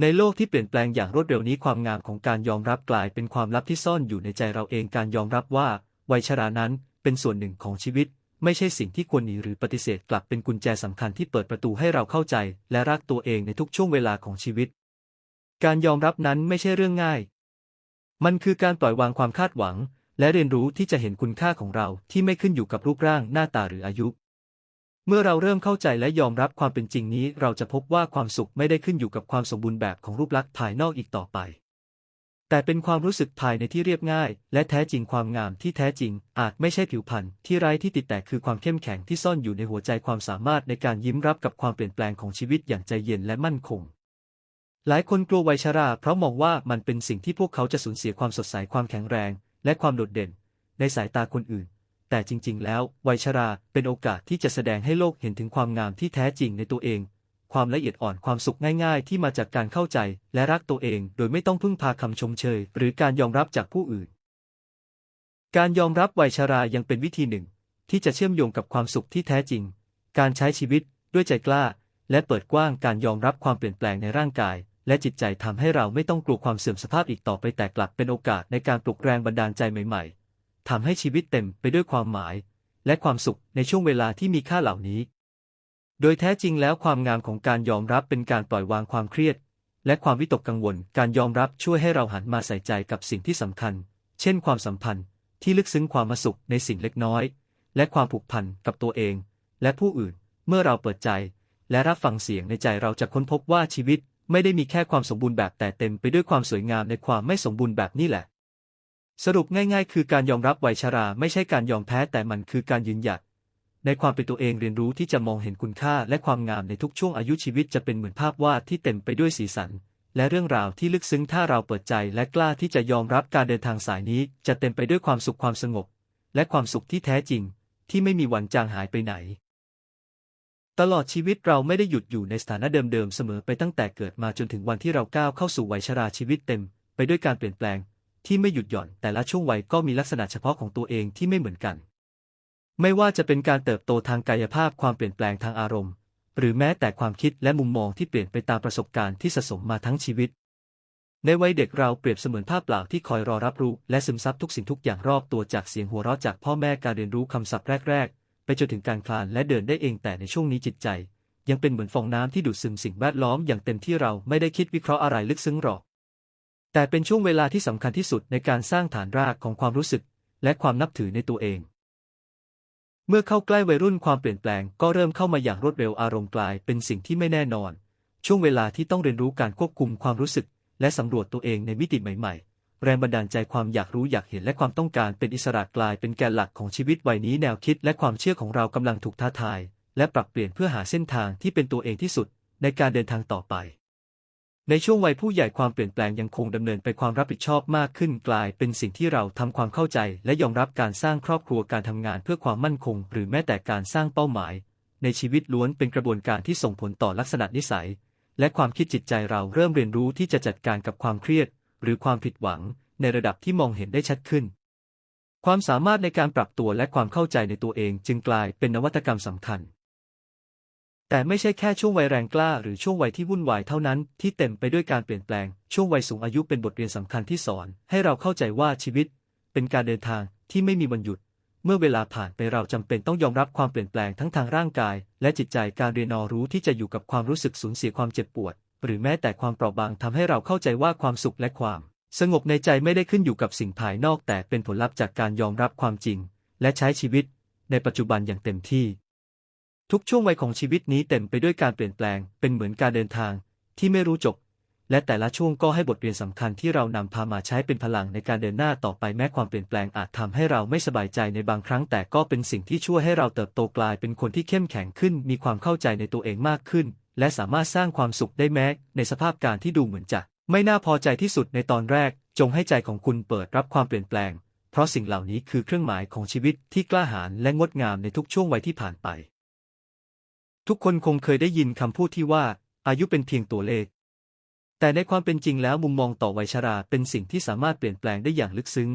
ในโลกที่เปลี่ยนแปลงอย่างรวดเร็วนี้ความงามของการยอมรับกลายเป็นความลับที่ซ่อนอยู่ในใจเราเองการยอมรับว่า วัยชรานั้นเป็นส่วนหนึ่งของชีวิต ไม่ใช่สิ่งที่ควรหนีหรือปฏิเสธกลับเป็นกุญแจสำคัญที่เปิดประตูให้เราเข้าใจ และรักตัวเองในทุกช่วงเวลาของชีวิต การยอมรับนั้นไม่ใช่เรื่องง่าย มันคือการปล่อยวางความคาดหวัง และเรียนรู้ที่จะเห็นคุณค่าของเราที่ไม่ขึ้นอยู่กับรูปร่างหน้าตาหรืออายุ เมื่อเราเริ่มเข้าใจและยอมรับความเป็นจริงนี้ เราจะพบว่าความสุขไม่ได้ขึ้นอยู่กับความสมบูรณ์แบบของรูปลักษณ์ภายนอกอีกต่อไป แต่เป็นความรู้สึกภายในที่เรียบง่าย และแท้จริงความงามที่แท้จริง อาจไม่ใช่ผิวพรรณที่ไร้ที่ติดแต่คือความเข้มแข็งที่ซ่อนอยู่ในหัวใจความสามารถในการยิ้มรับกับความเปลี่ยนแปลงของชีวิตอย่างใจเย็นและมั่นคง หลายคนกลัววัยชรา เพราะมองว่ามันเป็นสิ่งที่พวกเขาจะสูญเสียความสดใสความแข็งแรง และความโดดเด่น ในสายตาคนอื่น แต่จริง ๆ แล้ว วัยชราเป็นโอกาสที่จะแสดงให้โลกเห็นถึงความงามที่แท้จริงในตัวเอง ความละเอียดอ่อนความสุขง่าย ๆ ที่มาจากการเข้าใจและรักตัวเอง โดยไม่ต้องพึ่งพาคำชมเชย หรือการยอมรับจากผู้อื่น การยอมรับวัยชรายังเป็นวิธีหนึ่ง ที่จะเชื่อมโยงกับความสุขที่แท้จริง การใช้ชีวิตด้วยใจกล้า และเปิดกว้างการยอมรับความเปลี่ยนแปลงในร่างกายและจิตใจทำให้เราไม่ต้องกลัวความเสื่อมสภาพอีกต่อไปแต่กลับเป็นโอกาสในการปลุกแรงบันดาลใจใหม่ ๆ ทำให้ชีวิตเต็มไปด้วยความหมาย และความสุขในช่วงเวลาที่มีค่าเหล่านี้ โดยแท้จริงแล้วความงามของการยอมรับเป็นการปล่อยวางความเครียด และความวิตกกังวล การยอมรับช่วยให้เราหันมาใส่ใจกับสิ่งที่สำคัญ เช่น ความสัมพันธ์ที่ลึกซึ้งความมาสุขในสิ่งเล็กน้อย และความผูกพันกับตัวเอง และผู้อื่น เมื่อเราเปิดใจ และรับฟังเสียงในใจเราจะค้นพบว่าชีวิตไม่ได้มีแค่ความสมบูรณ์แบบแต่เต็มไปด้วยความสวยงามในความไม่สมบูรณ์แบบนี่แหละ สรุปง่ายๆ คือการยอมรับวัยชราไม่ใช่การยอมแพ้แต่มันคือการยืนหยัด ในความเป็นตัวเองเรียนรู้ที่จะมองเห็นคุณค่าและความงามในทุกช่วงอายุชีวิตจะเป็นเหมือนภาพวาดที่เต็มไปด้วยสีสัน และเรื่องราวที่ลึกซึ้งถ้าเราเปิดใจและกล้าที่จะยอมรับการเดินทางสายนี้ จะเต็มไปด้วยความสุขความสงบ และความสุขที่แท้จริง ที่ไม่มีวันจางหายไปไหน ตลอดชีวิตเราไม่ได้หยุดอยู่ในสถานะเดิมๆเสมอไปตั้งแต่เกิดมาจนถึงวันที่เราก้าวเข้าสู่วัยชราชีวิตเต็ม ไปด้วยการเปลี่ยนแปลง ที่ไม่หยุดหย่อน แต่ละช่วงวัยก็มีลักษณะเฉพาะของตัวเองที่ไม่เหมือนกัน ไม่ว่าจะเป็นการเติบโตทางกายภาพความเปลี่ยนแปลงทางอารมณ์ หรือแม้แต่ความคิดและมุมมองที่เปลี่ยนไปตามประสบการณ์ที่สะสมมาทั้งชีวิต ในวัยเด็กเราเปรียบเสมือนภาพเปล่าที่คอยรอรับรู้ และซึมซับทุกสิ่งทุกอย่างรอบตัวจากเสียงหัวเราะจากพ่อแม่การเรียนรู้คำศัพท์แรก ๆ ไปจนถึงการคลานและเดินได้เองแต่ในช่วงนี้จิตใจ ยังเป็นเหมือนฟองน้ำที่ดูดซึมสิ่งแวดล้อมอย่างเต็มที่เราไม่ได้คิดวิเคราะห์อะไรลึกซึ้งหรอก แต่เป็นช่วงเวลาที่สำคัญที่สุดในการสร้างฐานรากของความรู้สึก และความนับถือในตัวเอง เมื่อเข้าใกล้วัยรุ่นความเปลี่ยนแปลงก็เริ่มเข้ามาอย่างรวดเร็วอารมณ์กลายเป็นสิ่งที่ไม่แน่นอน ช่วงเวลาที่ต้องเรียนรู้การควบคุมความรู้สึก และสำรวจตัวเองในมิติใหม่ๆ แรงบันดาลใจความอยากรู้อยากเห็นและความต้องการเป็นอิสระกลายเป็นแกนหลักของชีวิตวัยนี้แนวคิดและความเชื่อของเรากำลังถูกท้าทาย และปรับเปลี่ยนเพื่อหาเส้นทางที่เป็นตัวเองที่สุดในการเดินทางต่อไป ในช่วงวัยผู้ใหญ่ความเปลี่ยนแปลงยังคงดำเนินไปความรับผิดชอบมากขึ้นกลายเป็นสิ่งที่เราทำความเข้าใจ และยอมรับการสร้างครอบครัวการทำงานเพื่อความมั่นคง หรือแม้แต่การสร้างเป้าหมาย ในชีวิตล้วนเป็นกระบวนการที่ส่งผลต่อลักษณะนิสัย และความคิดจิตใจเราเริ่มเรียนรู้ที่จะจัดการกับความเครียด หรือความผิดหวัง ในระดับที่มองเห็นได้ชัดขึ้น ความสามารถในการปรับตัวและความเข้าใจในตัวเองจึงกลายเป็นนวัตกรรมสำคัญ แต่ไม่ใช่แค่ช่วงวัยแรงกล้าหรือช่วงวัยที่วุ่นวายเท่านั้นที่เต็มไปด้วยการเปลี่ยนแปลง ช่วงวัยสูงอายุเป็นบทเรียนสำคัญที่สอน ให้เราเข้าใจว่าชีวิต เป็นการเดินทางที่ไม่มีวันหยุด เมื่อเวลาผ่านไปเราจำเป็นต้องยอมรับความเปลี่ยนแปลงทั้งทางร่างกาย และจิตใจการเรียนรู้ที่จะอยู่กับความรู้สึกสูญเสียความเจ็บปวด หรือแม้แต่ความเปราะบางทำให้เราเข้าใจว่าความสุขและความ สงบในใจไม่ได้ขึ้นอยู่กับสิ่งภายนอก แต่เป็นผลลัพธ์จากการยอมรับความจริง และใช้ชีวิต ในปัจจุบันอย่างเต็มที่ ทุกช่วงวัยของชีวิตนี้เต็มไปด้วยการเปลี่ยนแปลง เป็นเหมือนการเดินทางที่ไม่รู้จบ และแต่ละช่วงก็ให้บทเรียนสำคัญที่เรานำพามาใช้เป็นพลังในการเดินหน้าต่อไปแม้ความเปลี่ยนแปลงอาจทำให้เราไม่สบายใจในบางครั้ง แต่ก็เป็นสิ่งที่ช่วยให้เราเติบโตกลายเป็นคนที่เข้มแข็งขึ้น มีความเข้าใจในตัวเองมากขึ้น และสามารถสร้างความสุขได้แม้ ในสภาพการที่ดูเหมือนจะ ไม่น่าพอใจที่สุดในตอนแรก จงให้ใจของคุณเปิดรับความเปลี่ยนแปลง เพราะสิ่งเหล่านี้คือเครื่องหมายของชีวิตที่กล้าหาญและงดงามในทุกช่วงวัยที่ผ่านไป ทุกคนคงเคยได้ยินคำพูดที่ว่าอายุเป็นเพียงตัวเลข แต่ในความเป็นจริงแล้วมุมมองต่อวัยชราเป็นสิ่งที่สามารถเปลี่ยนแปลงได้อย่างลึกซึ้ง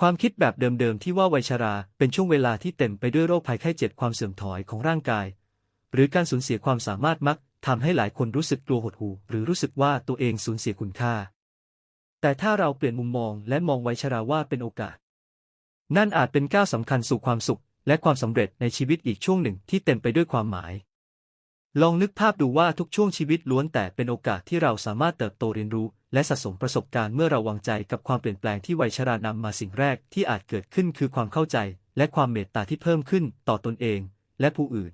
ความคิดแบบเดิมๆที่ว่าวัยชราเป็นช่วงเวลาที่เต็มไปด้วยโรคภัยไข้เจ็บความเสื่อมถอยของร่างกาย หรือการสูญเสียความสามารถมักทำให้หลายคนรู้สึกกลัวหดหู่หรือรู้สึกว่าตัวเองสูญเสียคุณค่า แต่ถ้าเราเปลี่ยนมุมมองและมองไว้ชราว่าเป็นโอกาส นั่นอาจเป็นก้าวสำคัญสู่ความสุข และความสำเร็จในชีวิตอีกช่วงหนึ่งที่เต็มไปด้วยความหมาย ลองนึกภาพดูว่าทุกช่วงชีวิตล้วนแต่เป็นโอกาสที่เราสามารถเติบโตเรียนรู้ และสะสมประสบการณ์เมื่อเราวางใจกับความเปลี่ยนแปลงที่วัยชรานำมาสิ่งแรกที่อาจเกิดขึ้นคือความเข้าใจ และความเมตตาที่เพิ่มขึ้นต่อตนเอง และผู้อื่น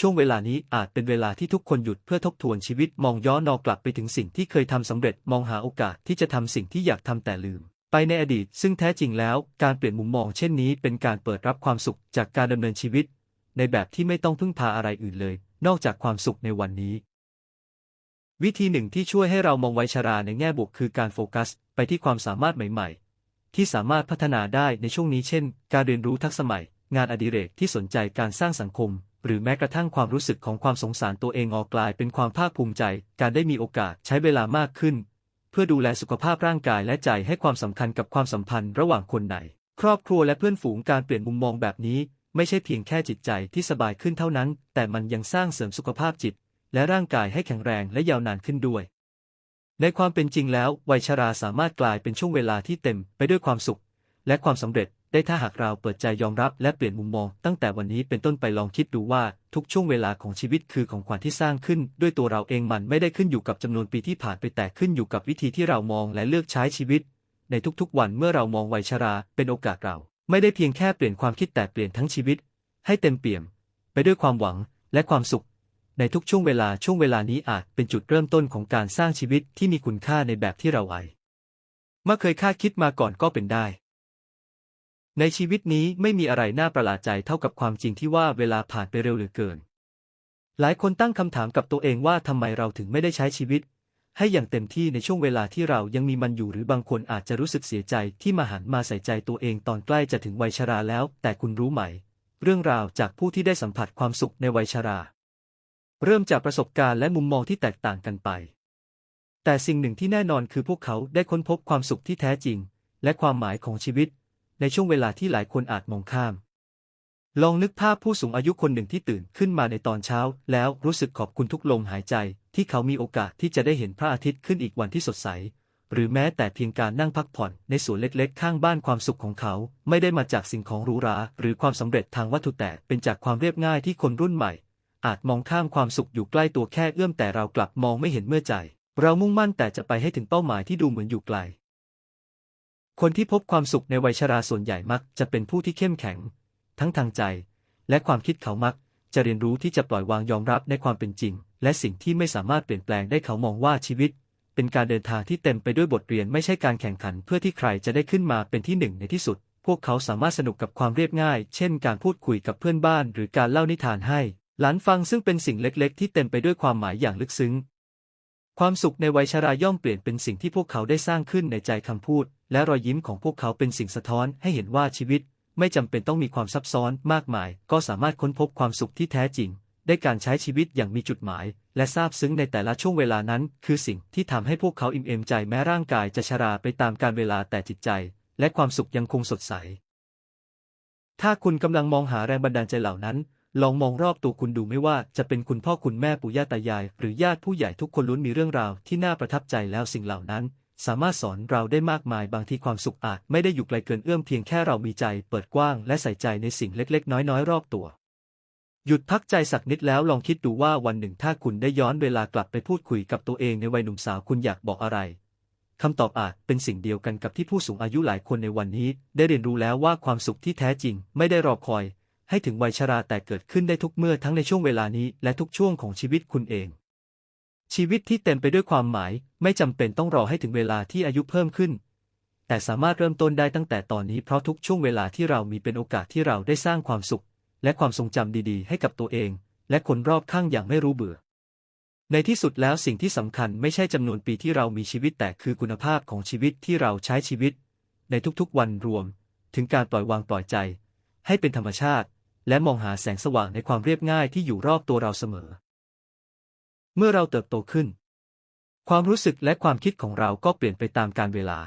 ช่วงเวลานี้อาจเป็นเวลาที่ทุกคนหยุดเพื่อทบทวนชีวิตมองย้อนนอกลับไปถึงสิ่งที่เคยทำสำเร็จมองหาโอกาสที่จะทำสิ่งที่อยากทำแต่ลืม ไปในอดีตซึ่งแท้จริงแล้ว การเปลี่ยนมุมมองเช่นนี้เป็นการเปิดรับความสุขจากการดำเนินชีวิต ในแบบที่ไม่ต้องพึ่งพาอะไรอื่นเลย นอกจากความสุขในวันนี้ วิธีหนึ่งที่ช่วยให้เรามองไวชราในแง่บวกคือการโฟกัส ไปที่ความสามารถใหม่ๆ ที่สามารถพัฒนาได้ในช่วงนี้เช่น การเรียนรู้ทักษะใหม่ งานอดิเรกที่สนใจการสร้างสังคม หรือแม้กระทั่งความรู้สึกของความสงสารตัวเองออกกลายเป็นความภาคภูมิใจ การได้มีโอกาสใช้เวลามากขึ้น พื่อดูแลสุขภาพร่างกายและใจให้ความสำคัญกับความสัมพันธ์ระหว่างคนในครอบครัวและเพื่อนฝูงการเปลี่ยนมุมมองแบบนี้ ไม่ใช่เพียงแค่จิตใจที่สบายขึ้นเท่านั้น แต่มันยังสร้างเสริมสุขภาพจิต และร่างกายให้แข็งแรงและยาวนานขึ้นด้วย ในความเป็นจริงแล้ว วัยชราสามารถกลายเป็นช่วงเวลาที่เต็มไปด้วยความสุข และความสำเร็จ ได้ถ้าหากเราเปิดใจยอมรับและเปลี่ยนมุมมอง ตั้งแต่วันนี้เป็นต้นไปลองคิดดูว่าทุกช่วงเวลาของชีวิตคือของขวัญที่สร้างขึ้น ด้วยตัวเราเองมันไม่ได้ขึ้นอยู่กับจำนวนปีที่ผ่านไปแต่ขึ้นอยู่กับวิธีที่เรามองและเลือกใช้ชีวิต ในทุกๆ วันเมื่อเรามองวัยชรา เป็นโอกาสเรา ไม่ได้เพียงแค่เปลี่ยนความคิดแต่เปลี่ยนทั้งชีวิต ให้เต็มเปี่ยม ไปด้วยความหวังและความสุข ในทุกช่วงเวลาช่วงเวลานี้อาจเป็นจุดเริ่มต้นของการสร้างชีวิตที่มีคุณค่าในแบบที่เราไอเมื่อเคยคาดคิดมาก่อนก็เป็นได้ ในชีวิตนี้ไม่มีอะไรน่าประหลาดใจเท่ากับความจริงที่ว่าเวลาผ่านไปเร็วเหลือเกิน หลายคนตั้งคำถามกับตัวเองว่าทำไมเราถึงไม่ได้ใช้ชีวิต ให้อย่างเต็มที่ในช่วงเวลาที่เรายังมีมันอยู่หรือบางคนอาจจะรู้สึกเสียใจที่มาหันมาใส่ใจตัวเองตอนใกล้จะถึงวัยชราแล้ว แต่คุณรู้ไหม เรื่องราวจากผู้ที่ได้สัมผัสความสุขในวัยชรา เริ่มจากประสบการณ์และมุมมองที่แตกต่างกันไป แต่สิ่งหนึ่งที่แน่นอนคือพวกเขาได้ค้นพบความสุขที่แท้จริง และความหมายของชีวิต ในช่วงเวลาที่หลายคนอาจมองข้าม ลองนึกภาพผู้สูงอายุคนหนึ่งที่ตื่นขึ้นมาในตอนเช้า แล้วรู้สึกขอบคุณทุกลมหายใจ ที่เขามีโอกาสที่จะได้เห็นพระอาทิตย์ขึ้นอีกวันที่สดใส หรือแม้แต่เพียงการนั่งพักผ่อนในสวนเล็กๆ ข้างบ้านความสุขของเขา ไม่ได้มาจากสิ่งของหรูหรา หรือความสำเร็จทางวัตถุแต่เป็นจากความเรียบง่ายที่คนรุ่นใหม่ อาจมองข้ามความสุขอยู่ใกล้ตัวแค่เอื้อมแต่เรากลับมองไม่เห็นเมื่อใจ เรามุ่งมั่นแต่จะไปให้ถึงเป้าหมายที่ดูเหมือนอยู่ไกล คนที่พบความสุขในวัยชราส่วนใหญ่มักจะเป็นผู้ที่เข้มแข็ง ทั้งทางใจ และความคิดเขามัก จะเรียนรู้ที่จะปล่อยวางยอมรับในความเป็นจริง และสิ่งที่ไม่สามารถเปลี่ยนแปลงได้เขามองว่าชีวิต เป็นการเดินทางที่เต็มไปด้วยบทเรียนไม่ใช่การแข่งขัน เพื่อที่ใครจะได้ขึ้นมาเป็นที่หนึ่งในที่สุด พวกเขาสามารถสนุกกับความเรียบง่าย เช่น การพูดคุยกับเพื่อนบ้าน หรือการเล่านิทานให้ หลานฟังซึ่งเป็นสิ่งเล็กๆ ที่เต็มไปด้วยความหมายอย่างลึกซึ้ง ความสุขในวัยชราย่อมเปลี่ยนเป็นสิ่งที่พวกเขาได้สร้างขึ้นในใจคำพูด และรอยยิ้มของพวกเขาเป็นสิ่งสะท้อนให้เห็นว่าชีวิต ไม่จำเป็นต้องมีความซับซ้อนมากมาย ก็สามารถค้นพบความสุขที่แท้จริง ได้การใช้ชีวิตอย่างมีจุดหมาย และซาบซึ้งในแต่ละช่วงเวลานั้น คือสิ่งที่ทำให้พวกเขาอิ่มเอมใจแม้ร่างกายจะชราไปตามกาลเวลาแต่จิตใจ และความสุขยังคงสดใส ถ้าคุณกำลังมองหาแรงบันดาลใจเหล่านั้นลองมองรอบตัวคุณดูไม่ว่าจะเป็นคุณพ่อคุณแม่ปู่ย่าตายาย หรือญาติผู้ใหญ่ทุกคนล้วนมีเรื่องราวที่น่าประทับใจแล้วสิ่งเหล่านั้น สามารถสอนเราได้มากมายบางทีความสุขอาจไม่ได้อยู่ไกลเกินเอื้อมเพียงแค่เรามีใจเปิดกว้างและใส่ใจในสิ่งเล็ก ๆ น้อย ๆ รอบตัว หยุดพักใจสักนิดแล้วลองคิดดูว่าวันหนึ่งถ้าคุณได้ย้อนเวลากลับไปพูดคุยกับตัวเองในวัยหนุ่มสาวคุณอยากบอกอะไรคำตอบอาจเป็นสิ่งเดียวกันกับที่ผู้สูงอายุหลายคนในวันนี้ ได้เรียนรู้แล้วว่าความสุขที่แท้จริง ไม่ได้รอคอย ให้ถึงวัยชราแต่เกิดขึ้นได้ทุกเมื่อทั้งในช่วงเวลานี้และทุกช่วงของชีวิตคุณเอง ชีวิตที่เต็มไปด้วยความหมาย ไม่จำเป็นต้องรอให้ถึงเวลาที่อายุเพิ่มขึ้น แต่สามารถเริ่มต้นได้ตั้งแต่ตอนนี้เพราะทุกช่วงเวลาที่เรามีเป็นโอกาสที่เราได้สร้างความสุข และความทรงจำดีๆ ให้กับตัวเอง และคนรอบข้างอย่างไม่รู้เบื่อ ในที่สุดแล้วสิ่งที่สำคัญไม่ใช่จำนวนปีที่เรามีชีวิตแต่คือคุณภาพของชีวิตที่เราใช้ชีวิต ในทุกๆวันรวม ถึงการปล่อยวางปล่อยใจ ให้เป็นธรรมชาติ และมองหาแสงสว่างในความเรียบง่ายที่อยู่รอบตัวเราเสมอ เมื่อเราเติบโตขึ้น ความรู้สึกและความคิดของเราก็เปลี่ยนไปตามกาลเวลา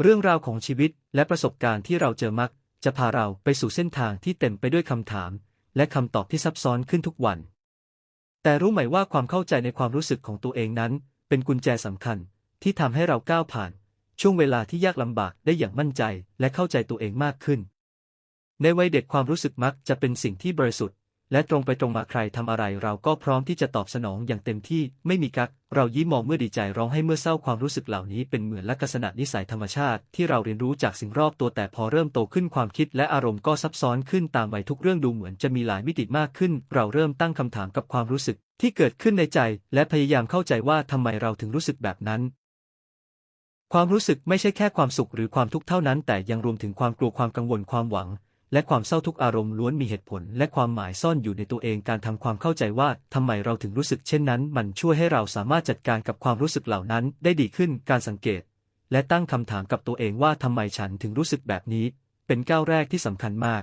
เรื่องราวของชีวิตและประสบการณ์ที่เราเจอมัก จะพาเราไปสู่เส้นทางที่เต็มไปด้วยคำถาม และคำตอบที่ซับซ้อนขึ้นทุกวัน แต่รู้ไหมว่าความเข้าใจในความรู้สึกของตัวเองนั้น เป็นกุญแจสำคัญที่ทำให้เราก้าวผ่าน ช่วงเวลาที่ยากลำบากได้อย่างมั่นใจและเข้าใจตัวเองมากขึ้น ในวัยเด็กความรู้สึกมักจะเป็นสิ่งที่บริสุทธิ์ และตรงไปตรงมาใครทำอะไรเราก็พร้อมที่จะตอบสนองอย่างเต็มที่ ไม่มีกัก เรายิ้มมองเมื่อดีใจร้องให้เมื่อเศร้าความรู้สึกเหล่านี้เป็นเหมือนลักษณะนิสัยธรรมชาติ ที่เราเรียนรู้จากสิ่งรอบตัวแต่พอเริ่มโตขึ้นความคิดและอารมณ์ก็ซับซ้อนขึ้นตามวัยทุกเรื่องดูเหมือนจะมีหลายมิติมากขึ้น เราเริ่มตั้งคำถามกับความรู้สึก ที่เกิดขึ้นในใจ และพยายามเข้าใจว่าทำไมเราถึงรู้สึกแบบนั้นความรู้สึกไม่ใช่แค่ความสุขหรือความทุกข์เท่านั้น แต่ยังรวมถึงความกลัวความกังวลความหวัง และความเศร้าทุกอารมณ์ล้วนมีเหตุผล และความหมายซ่อนอยู่ในตัวเองการทำความเข้าใจว่าทำไมเราถึงรู้สึกเช่นนั้น มันช่วยให้เราสามารถจัดการกับความรู้สึกเหล่านั้นได้ดีขึ้นการสังเกต และตั้งคำถามกับตัวเองว่าทำไมฉันถึงรู้สึกแบบนี้ เป็นก้าวแรกที่สำคัญมาก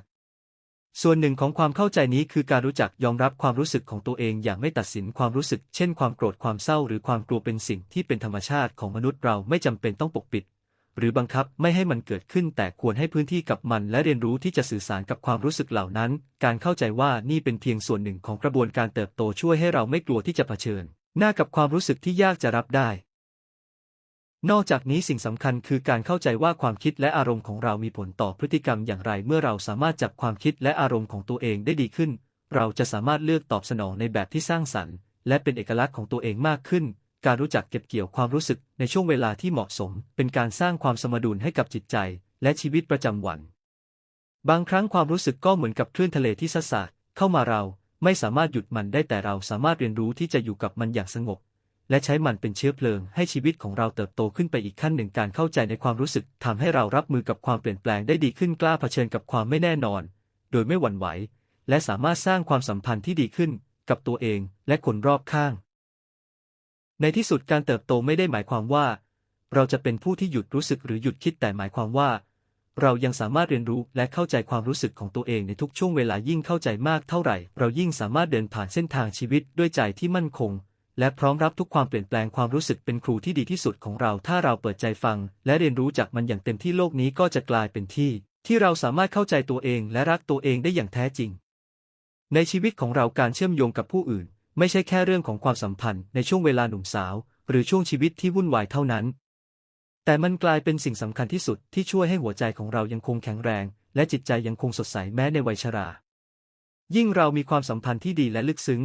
ส่วนหนึ่งของความเข้าใจนี้คือการรู้จักยอมรับความรู้สึกของตัวเองอย่างไม่ตัดสินความรู้สึก เช่น ความโกรธความเศร้าหรือความกลัวเป็นสิ่งที่เป็นธรรมชาติของมนุษย์เราไม่จำเป็นต้องปกปิด หรือบังคับไม่ให้มันเกิดขึ้น แต่ควรให้พื้นที่กับมัน และเรียนรู้ที่จะสื่อสารกับความรู้สึกเหล่านั้น การเข้าใจว่านี่เป็นเพียงส่วนหนึ่งของกระบวนการเติบโตช่วยให้เราไม่กลัวที่จะเผชิญ หน้ากับความรู้สึกที่ยากจะรับได้ นอกจากนี้สิ่งสำคัญคือการเข้าใจว่าความคิดและอารมณ์ของเรามีผลต่อพฤติกรรมอย่างไร เมื่อเราสามารถจับความคิดและอารมณ์ของตัวเองได้ดีขึ้น เราจะสามารถเลือกตอบสนองในแบบที่สร้างสรรค์ และเป็นเอกลักษณ์ของตัวเองมากขึ้น การรู้จักเก็บเกี่ยวความรู้สึกในช่วงเวลาที่เหมาะสม เป็นการสร้างความสมดุลให้กับจิตใจ และชีวิตประจำวัน บางครั้งความรู้สึกก็เหมือนกับคลื่นทะเลที่ซัดสาดเข้ามาเราไม่สามารถหยุดมันได้แต่เราสามารถเรียนรู้ที่จะอยู่กับมันอย่างสงบ และใช้มันเป็นเชื้อเพลิง ให้ชีวิตของเราเติบโตขึ้นไปอีกขั้นหนึ่งการเข้าใจในความรู้สึกทำให้เรารับมือกับความเปลี่ยนแปลงได้ดีขึ้นกล้าเผชิญกับความไม่แน่นอน โดยไม่หวั่นไหว และสามารถสร้างความสัมพันธ์ที่ดีขึ้น กับตัวเองและคนรอบข้าง ในที่สุดการเติบโตไม่ได้หมายความว่า เราจะเป็นผู้ที่หยุดรู้สึกหรือหยุดคิดแต่หมายความว่า เรายังสามารถเรียนรู้และเข้าใจความรู้สึกของตัวเองในทุกช่วงเวลายิ่งเข้าใจมากเท่าไหร่ เรายิ่งสามารถเดินผ่านเส้นทางชีวิตด้วยใจที่มั่นคง และพร้อมรับทุกความเปลี่ยนแปลงความรู้สึกเป็นครูที่ดีที่สุดของเรา ถ้าเราเปิดใจฟัง และเรียนรู้จากมันอย่างเต็มที่โลกนี้ก็จะกลายเป็นที่ ที่เราสามารถเข้าใจตัวเองและรักตัวเองได้อย่างแท้จริง ในชีวิตของเราการเชื่อมโยงกับผู้อื่น ไม่ใช่แค่เรื่องของความสัมพันธ์ในช่วงเวลาหนุ่มสาว หรือช่วงชีวิตที่วุ่นวายเท่านั้น แต่มันกลายเป็นสิ่งสำคัญที่สุดที่ช่วยให้หัวใจของเรายังคงแข็งแรง และจิตใจยังคงสดใสแม้ในวัยชรา ยิ่งเรามีความสัมพันธ์ที่ดีและลึกซึ้ง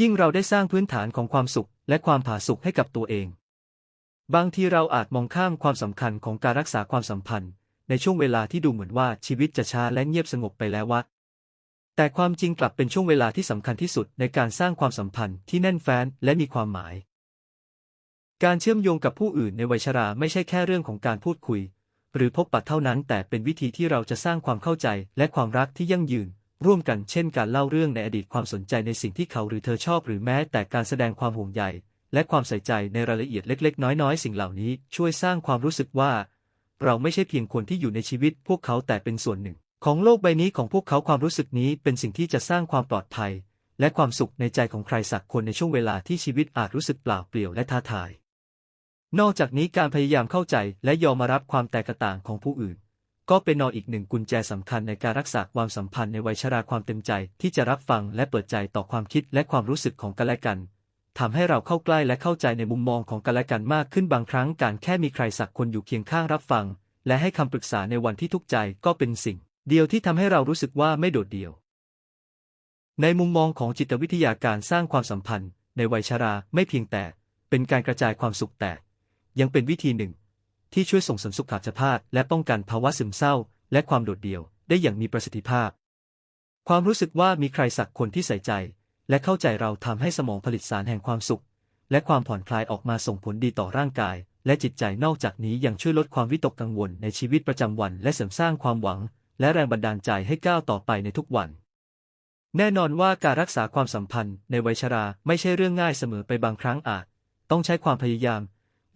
ยิ่งเราได้สร้างพื้นฐานของความสุข และความผาสุกให้กับตัวเอง บางทีเราอาจมองข้ามความสำคัญของการรักษาความสัมพันธ์ ในช่วงเวลาที่ดูเหมือนว่าชีวิตจะช้าและเงียบสงบไปแล้ววะ แต่ความจริงกลับเป็นช่วงเวลาที่สำคัญที่สุดในการสร้างความสัมพันธ์ที่แน่นแฟ้นและมีความหมาย การเชื่อมโยงกับผู้อื่นในวัยชราไม่ใช่แค่เรื่องของการพูดคุย หรือพบปะเท่านั้น แต่เป็นวิธีที่เราจะสร้างความเข้าใจและความรักที่ยั่งยืน ร่วมกันเช่นการเล่าเรื่องในอดีตความสนใจในสิ่งที่เขาหรือเธอชอบหรือแม้แต่การแสดงความห่วงใยและความใส่ใจในรายละเอียดเล็ก ๆ น้อยๆ สิ่งเหล่านี้ช่วยสร้างความรู้สึกว่า เราไม่ใช่เพียงคนที่อยู่ในชีวิตพวกเขาแต่เป็นส่วนหนึ่ง ของโลกใบนี้ของพวกเขาความรู้สึกนี้เป็นสิ่งที่จะสร้างความปลอดภัย และความสุขในใจของใครสักคนในช่วงเวลาที่ชีวิตอาจรู้สึกเปล่าเปลี่ยวและท้าทาย นอกจากนี้การพยายามเข้าใจและยอมมารับความแตกต่างของผู้อื่น ก็เป็นนออีกหนึ่งกุญแจสำคัญในการรักษาความสัมพันธ์ในวัยชราความเต็มใจที่จะรับฟังและเปิดใจต่อความคิดและความรู้สึกของกันและกันทำให้เราเข้าใกล้และเข้าใจในมุมมองของกันและกันมากขึ้นบางครั้งการแค่มีใครสักคนอยู่เคียงข้างรับฟัง และให้คำปรึกษาในวันที่ทุกข์ใจก็เป็นสิ่ง เดียวที่ทำให้เรารู้สึกว่าไม่โดดเดี่ยว ในมุมมองของจิตวิทยาการสร้างความสัมพันธ์ ในวัยชราไม่เพียงแต่เป็นการกระจายความสุขแต่ ยังเป็นวิธีหนึ่ง ที่ช่วยส่งเสริมสุขภาพและป้องกันภาวะซึมเศร้า และความโดดเดี่ยวได้อย่างมีประสิทธิภาพ ความรู้สึกว่ามีใครสักคนที่ใส่ใจ และเข้าใจเราทำให้สมองผลิตสารแห่งความสุข และความผ่อนคลายออกมาส่งผลดีต่อร่างกายและจิตใจนอกจากนี้ยังช่วยลดความวิตกกังวลในชีวิตประจำวัน และเสริมสร้างความหวัง และแรงบันดาลใจให้ก้าวต่อไปในทุกวัน แน่นอนว่าการรักษาความสัมพันธ์ในวัยชราไม่ใช่เรื่องง่ายเสมอไปบางครั้งอาจ ต้องใช้ความพยายาม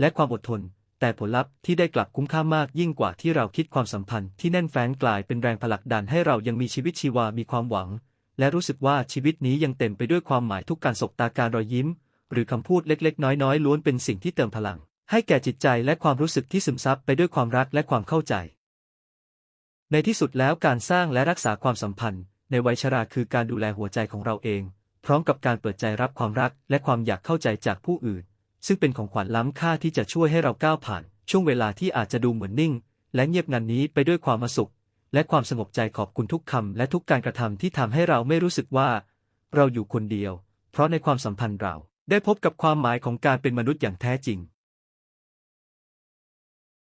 และความอดทน แต่ผลลัพธ์ที่ได้กลับคุ้มค่ามากยิ่งกว่าที่เราคิดความสัมพันธ์ที่แน่นแฟ้นกลายเป็นแรงผลักดันให้เรายังมีชีวิตชีวามีความหวัง และรู้สึกว่าชีวิตนี้ยังเต็มไปด้วยความหมายทุกการสบตาการรอยยิ้ม หรือคำพูดเล็กๆ น้อยๆล้วนเป็นสิ่งที่เติมพลัง ให้แก่จิตใจและความรู้สึกที่ซึมซับไปด้วยความรักและความเข้าใจ ในที่สุดแล้วการสร้างและรักษาความสัมพันธ์ ในวัยชราคือการดูแลหัวใจของเราเอง พร้อมกับการเปิดใจรับความรักและความอยากเข้าใจจากผู้อื่น ซึ่งเป็นของขวัญล้ำค่าที่จะช่วยให้เราก้าวผ่าน ช่วงเวลาที่อาจจะดูเหมือนนิ่ง และเงียบงันนี้ไปด้วยความสุข และความสงบใจขอบคุณทุกคำและทุกการกระทำที่ทำให้เราไม่รู้สึกว่า เราอยู่คนเดียว เพราะในความสัมพันธ์เราได้พบกับความหมายของการเป็นมนุษย์อย่างแท้จริง